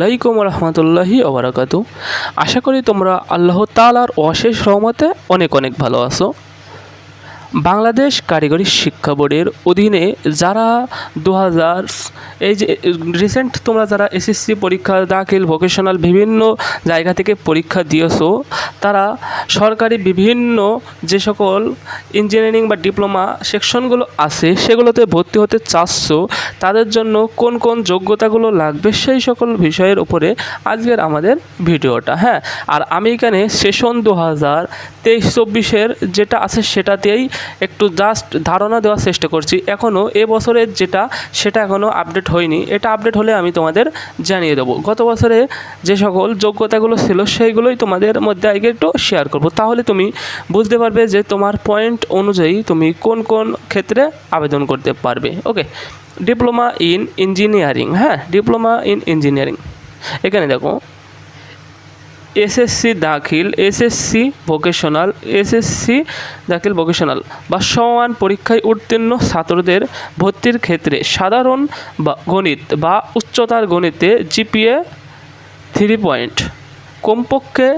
আলাইকুম রহমতুল্লাহি ওবরাকাতু আশা করি তোমরা আল্লাহ তালার অশেষ রহমতে অনেক অনেক ভালো আছো। বাংলাদেশ কারিগরি শিক্ষা বোর্ডের অধীনে যারা দু হাজার এই যে রিসেন্ট তোমরা যারা এসএসসি পরীক্ষা, দাখিল ভোকেশনাল বিভিন্ন জায়গা থেকে পরীক্ষা দিয়েছ, তারা সরকারি বিভিন্ন যে সকল ইঞ্জিনিয়ারিং বা ডিপ্লোমা সেকশনগুলো আছে, সেগুলোতে ভর্তি হতে চাচ্ছ, তাদের জন্য কোন কোন যোগ্যতাগুলো লাগবে, সেই সকল বিষয়ের উপরে আজকের আমাদের ভিডিওটা হ্যাঁ? আর আমি এখানে সেশন দু হাজার তেইশ চব্বিশের যেটা আছে সেটাতেই একটু জাস্ট ধারণা দেওয়ার চেষ্টা করছি। এখনও এ বছরের যেটা, সেটা এখনও আপডেট হয়নি। এটা আপডেট হলে আমি তোমাদের জানিয়ে দেবো। গত বছরে যে সকল যোগ্যতাগুলো ছিল, সেইগুলোই তোমাদের মধ্যে আগে একটু শেয়ার করব। তাহলে তুমি বুঝতে পারবে যে তোমার পয়েন্ট অনুযায়ী তুমি কোন কোন ক্ষেত্রে আবেদন করতে পারবে। ওকে ডিপ্লোমা ইন ইঞ্জিনিয়ারিং হ্যাঁ? ডিপ্লোমা ইন ইঞ্জিনিয়ারিং এখানে দেখো এসএসসি দাখিল, এসএসসি ভোকেশনাল এসএসসি দাখিল ভোকেশনাল বা সমান পরীক্ষায় উত্তীর্ণ ছাত্রদের ভর্তির ক্ষেত্রে সাধারণ বা গণিত বা উচ্চতার গণিতে জিপিএ থ্রি পয়েন্ট কমপক্ষে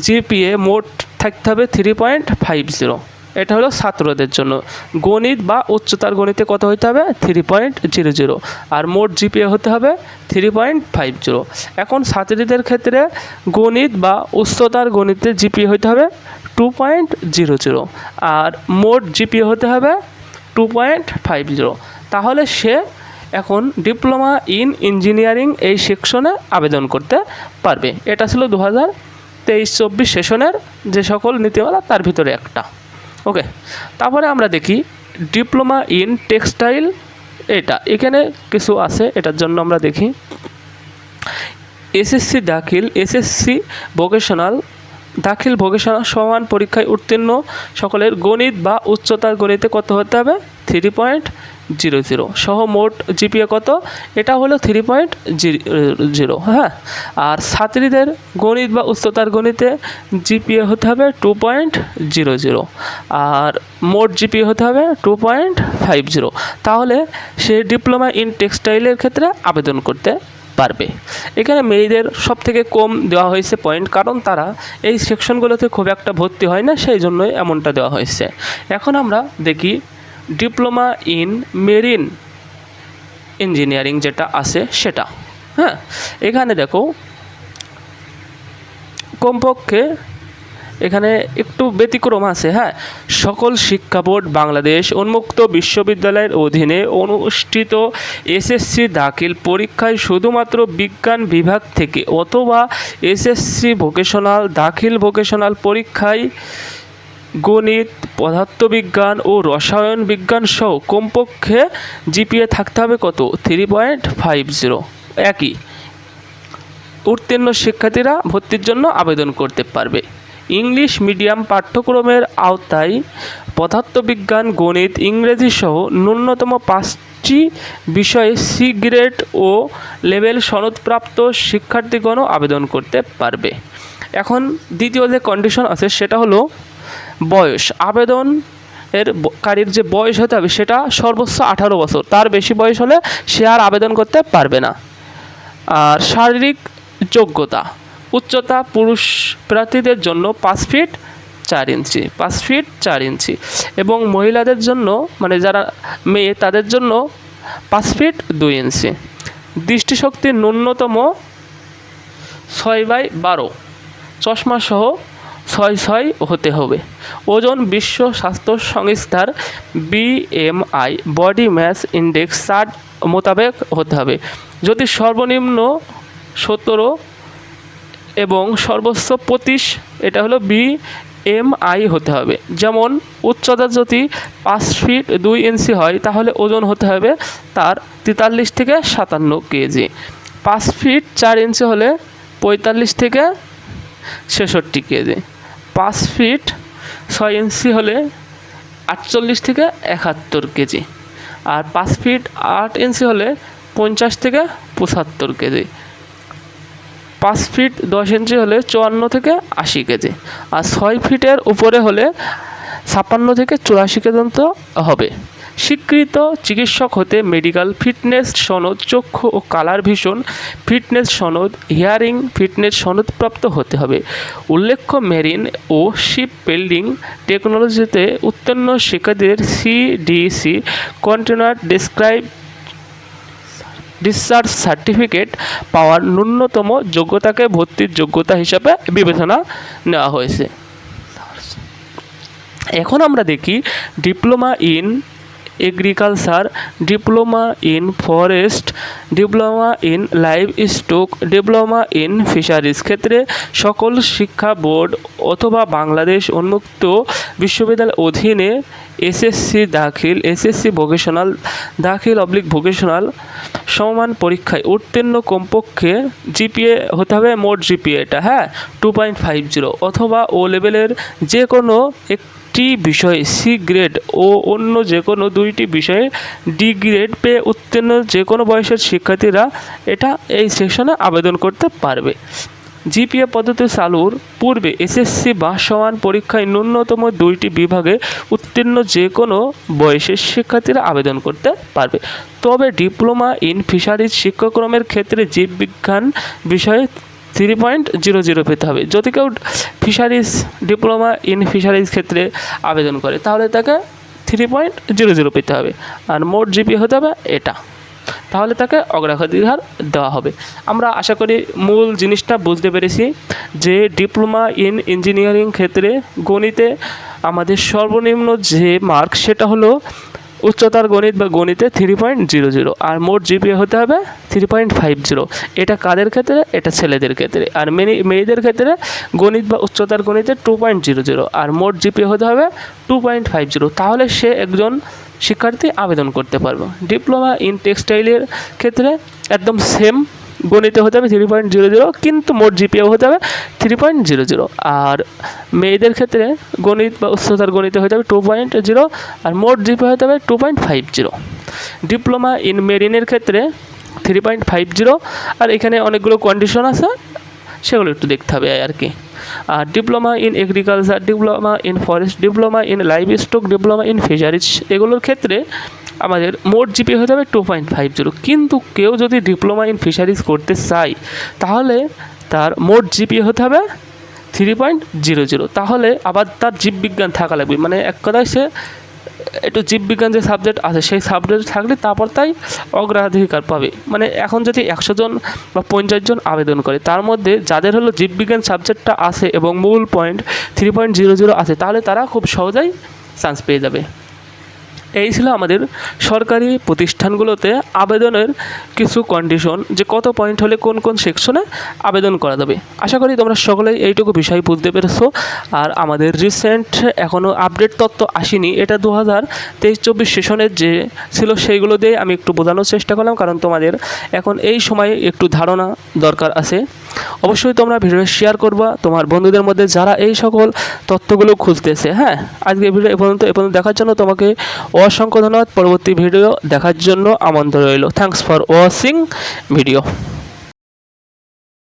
জিপিএ মোট থাকতে হবে থ্রি পয়েন্ট ফাইভ জিরো এটা হলো ছাত্রদের জন্য। গণিত বা উচ্চতার গণিতে কত হতে হবে? থ্রি পয়েন্ট জিরো জিরো আর মোট জিপিএ হতে হবে থ্রি পয়েন্ট ফাইভ জিরো এখন ছাত্রীদের ক্ষেত্রে গণিত বা উচ্চতার গণিতে জিপিএ হতে হবে টু পয়েন্ট জিরো জিরো আর মোট জিপিএ হতে হবে টু পয়েন্ট ফাইভ জিরো তাহলে সে এখন ডিপ্লোমা ইন ইঞ্জিনিয়ারিং এই সেকশনে আবেদন করতে পারবে। এটা ছিল দু হাজার তেইশ চব্বিশ সেশনের যে সকল নীতিমালা, তার ভিতরে একটা। ওকে তারপরে আমরা দেখি ডিপ্লোমা ইন টেক্সটাইল, এটা, এখানে কিছু আছে, এটার জন্য আমরা দেখি। এসএসসি দাখিল, এসএসসি ভোকেশনাল, দাখিল ভোকেশনাল সমান পরীক্ষায় উত্তীর্ণ, সকলের গণিত বা উচ্চতার গণিতে কত হতে হবে? Three point zero zero. সহ মোট জিপিএ কত? এটা হলো থ্রি পয়েন্ট জিরো হ্যাঁ? আর ছাত্রীদের গণিত বা উচ্চতার গণিতে জিপিএ হতে হবে টু পয়েন্ট জিরো জিরো। আর মোট জিপিএ হতে হবে টু পয়েন্ট ফাইভ জিরো। তাহলে সে ডিপ্লোমা ইন টেক্সটাইলের ক্ষেত্রে আবেদন করতে পারবে। এখানে মেয়েদের সব থেকে কম দেওয়া হয়েছে পয়েন্ট কারণ তারা এই সেকশনগুলোতে খুব একটা ভর্তি হয় না, সেই জন্যই এমনটা দেওয়া হয়েছে। এখন আমরা দেখি ডিপ্লোমা ইন মেরিন ইঞ্জিনিয়ারিং যেটা আছে সেটা। হ্যাঁ এখানে দেখো, কমপক্ষে এখানে একটু ব্যতিক্রম আছে হ্যাঁ। সকল শিক্ষা বোর্ড বাংলাদেশ উন্মুক্ত বিশ্ববিদ্যালয়ের অধীনে অনুষ্ঠিত এসএসসি দাখিল পরীক্ষায় শুধুমাত্র বিজ্ঞান বিভাগ থেকে অথবা এসএসসি ভোকেশনাল দাখিল ভোকেশনাল পরীক্ষায় গণিত, পদার্থবিজ্ঞান ও রসায়ন বিজ্ঞান সহ কমপক্ষে জিপিএ থাকতে হবে কত? থ্রি পয়েন্ট ফাইভ জিরো একই। উত্তীর্ণ শিক্ষার্থীরা ভর্তির জন্য আবেদন করতে পারবে। ইংলিশ মিডিয়াম পাঠ্যক্রমের আওতায় পদার্থবিজ্ঞান, গণিত, ইংরেজি সহ ন্যূনতম পাঁচটি বিষয়ে সি গ্রেড ও লেভেল সনদপ্রাপ্ত শিক্ষার্থীগণও আবেদন করতে পারবে। এখন দ্বিতীয় যে কন্ডিশন আছে সেটা হলো বয়স। আবেদন এর কারীর যে বয়স হতে হবে সেটা সর্বোচ্চ আঠারো বছর। তার বেশি বয়স হলে সে আর আবেদন করতে পারবে না। আর শারীরিক যোগ্যতা, উচ্চতা পুরুষ প্রার্থীদের জন্য পাঁচ ফিট চার ইঞ্চি, পাঁচ ফিট চার ইঞ্চি এবং মহিলাদের জন্য মানে যারা মেয়ে, তাদের জন্য পাঁচ ফিট দুই ইঞ্চি। দৃষ্টিশক্তির ন্যূনতম ছয় বাই বারো। চশমা সহ ছয় ছয় হতে হবে। ওজন বিশ্ব স্বাস্থ্য সংস্থার বিএমআই বডি মাস ইন্ডেক্স ষাট মোতাবেক হতে হবে। যদি সর্বনিম্ন সতেরো এবং সর্বোচ্চ পঁচিশ, এটা হলো বি এম আই হতে হবে। যেমন উচ্চতা যদি পাঁচ ফিট দুই ইঞ্চি হয়, তাহলে ওজন হতে হবে তার তেতাল্লিশ থেকে সাতান্ন কেজি। পাঁচ ফিট চার ইঞ্চি হলে পঁয়তাল্লিশ থেকে ছেষট্টি কেজি। পাঁচ ফিট ছয় ইঞ্চি হলে আটচল্লিশ থেকে একাত্তর কেজি। আর পাঁচ ফিট আট ইঞ্চি হলে পঞ্চাশ থেকে পঁচাত্তর কেজি। পাঁচ ফিট দশ ইঞ্চি হলে চুয়ান্ন থেকে আশি কেজি। আর ছয় ফিটের উপরে হলে ছাপ্পান্ন থেকে চুরাশি পর্যন্ত হবে। স্বীকৃত চিকিৎসক হতে মেডিকেল ফিটনেস সনদ, চক্ষু ও কালার ভিশন ফিটনেস সনদ হিয়ারিং ফিটনেস সনদপ্রাপ্ত হতে হবে। উল্লেখ্য মেরিন ও শিপ বিল্ডিং টেকনোলজিতে উত্তীর্ণ শিক্ষার্থীদের CDC container describe discharge certificate পাওয়ার ন্যূনতম যোগ্যতাকে ভর্তির যোগ্যতা হিসাবে বিবেচনা নেওয়া হয়েছে। এখন আমরা দেখি diploma in agriculture diploma in forest diploma in livestock diploma in fisheries ক্ষেত্রে সকল শিক্ষা বোর্ড অথবা বাংলাদেশ উন্মুক্ত বিশ্ববিদ্যালয়ের অধীনে এসএসসি দাখিল এসএসসি ভোকেশনাল দাখিল অবলিক ভোকেশনাল সমমান পরীক্ষায় উত্তীর্ণ কমপক্ষে জিপিএ হতে হবে মোট জিপিএটা হ্যাঁ টু পয়েন্ট ফাইভ জিরো অথবা ও লেভেলের যে কোনো একটি বিষয়ে সি গ্রেড ও অন্য যে কোনো দুইটি বিষয়ে ডি গ্রেড পেয়ে উত্তীর্ণ যে কোনো বয়সের শিক্ষার্থীরা এটা এই সেকশনে আবেদন করতে পারবে। জিপিএ পদ্ধতি চালুর পূর্বে এসএসসি বা সমান পরীক্ষায় ন্যূনতম দুইটি বিভাগে উত্তীর্ণ যে কোনো বয়সের শিক্ষার্থীরা আবেদন করতে পারবে। তবে ডিপ্লোমা ইন ফিশারিজ শিক্ষাক্রমের ক্ষেত্রে জীববিজ্ঞান বিষয়ে থ্রি পয়েন্ট জিরো জিরো পেতে হবে। যদি কেউ ফিশারিজ ডিপ্লোমা ইন ফিশারিজ ক্ষেত্রে আবেদন করে, তাহলে তাকে থ্রি পয়েন্ট জিরো জিরো পেতে হবে। আর মোট জিপি হতে হবে এটা। তাহলে তাকে অগ্রাধিকার দেওয়া হবে। আমরা আশা করি মূল জিনিসটা বুঝতে পেরেছি যে ডিপ্লোমা ইন ইঞ্জিনিয়ারিং ক্ষেত্রে গণিতে আমাদের সর্বনিম্ন যে মার্ক, সেটা হলো উচ্চতার গণিত বা গণিতে থ্রি পয়েন্ট জিরো জিরো আর মোট জিপিএ হতে হবে থ্রি পয়েন্ট ফাইভ জিরো এটা কাদের ক্ষেত্রে? এটা ছেলেদের ক্ষেত্রে। আর মেয়ে মেয়েদের ক্ষেত্রে গণিত বা উচ্চতার গণিতে টু পয়েন্ট জিরো জিরো আর মোট জিপিএ হতে হবে টু পয়েন্ট ফাইভ জিরো তাহলে সে একজন শিক্ষার্থী আবেদন করতে পারবে। ডিপ্লোমা ইন টেক্সটাইলের ক্ষেত্রে একদম সেম গণিতে হতে হবে থ্রি পয়েন্ট জিরো জিরো কিন্তু মোট জিপিএ হতে হবে থ্রি পয়েন্ট জিরো জিরো আর মেয়েদের ক্ষেত্রে গণিত বা উচ্চতার গণিতে হতে হবে টু পয়েন্ট জিরো আর মোট জিপিএ হতে হবে two point five zero diploma in মেরিনের ক্ষেত্রে থ্রি পয়েন্ট ফাইভ জিরো আর এখানে অনেকগুলো কন্ডিশন আছে, সেগুলো একটু দেখতে হবে আর কি। আর diploma in agriculture diploma in forest diploma in livestock diploma in fisheries এগুলোর ক্ষেত্রে আমাদের মোট জিপি হতে হবে টু পয়েন্ট ফাইভ জিরো কিন্তু কেউ যদি ডিপ্লোমা ইন ফিশারিজ করতে চায়, তাহলে তার মোট জিপি হতে হবে থ্রি পয়েন্ট জিরো জিরো তাহলে আবার তার জীববিজ্ঞান থাকা লাগবে। মানে এক কথায় সে, একটু জীববিজ্ঞান যে সাবজেক্ট আছে, সেই সাবজেক্ট থাকলে তারপর তাই অগ্রাধিকার পাবে। মানে এখন যদি একশো জন বা পঞ্চাশ জন আবেদন করে, তার মধ্যে যাদের হলো জীববিজ্ঞান সাবজেক্টটা আছে এবং মূল point three point zero zero আছে, তাহলে তারা খুব সহজেই চান্স পেয়ে যাবে। এই ছিল আমাদের সরকারি প্রতিষ্ঠানগুলোতে আবেদনের কিছু কন্ডিশন যে কত পয়েন্ট হলে কোন কোন সেকশনে আবেদন করা যাবে। আশা করি তোমরা সকলেই এইটুকু বিষয় বুঝতে পেরেছ। আর আমাদের রিসেন্ট এখনও আপডেট তত্ত্ব আসেনি। এটা দু হাজার তেইশ চব্বিশ সেশনের যে ছিল সেইগুলো দিয়ে আমি একটু বোঝানোর চেষ্টা করলাম। কারণ তোমাদের এখন এই সময়ে একটু ধারণা দরকার আছে। অবশ্যই তোমরা ভিডিও শেয়ার করবা। তোমার বন্ধুদের মধ্যে যারা এই সকল তথ্যগুলো খুঁজতেছে হ্যাঁ? আজকে ভিডিও এ এ পর্যন্ত দেখার জন্য তোমাকে অসংখ্য ধন্যবাদ। পরবর্তী ভিডিও দেখার জন্য আমন্ত্রণ রইল। Thanks for watching video